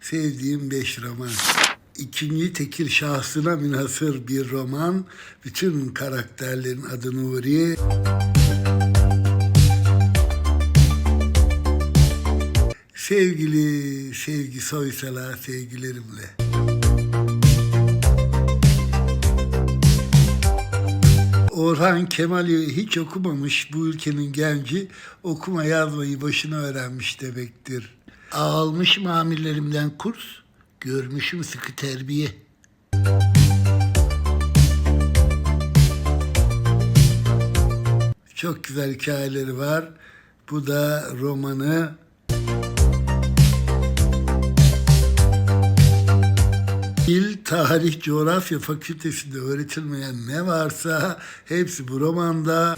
sevdiğim beş roman. İkinci tekil şahsına münhasır bir roman. Bütün karakterlerin adı Nuri. Sevgili Sevgi Soysal'a sevgilerimle. Orhan Kemal'i hiç okumamış bu ülkenin genci okuma yazmayı başına öğrenmiş demektir. Almışım amirlerimden kurs, görmüşüm sıkı terbiye. Çok güzel hikayeleri var. Bu da romanı Dil, Tarih, Coğrafya Fakültesinde öğretilmeyen ne varsa hepsi bu romanda.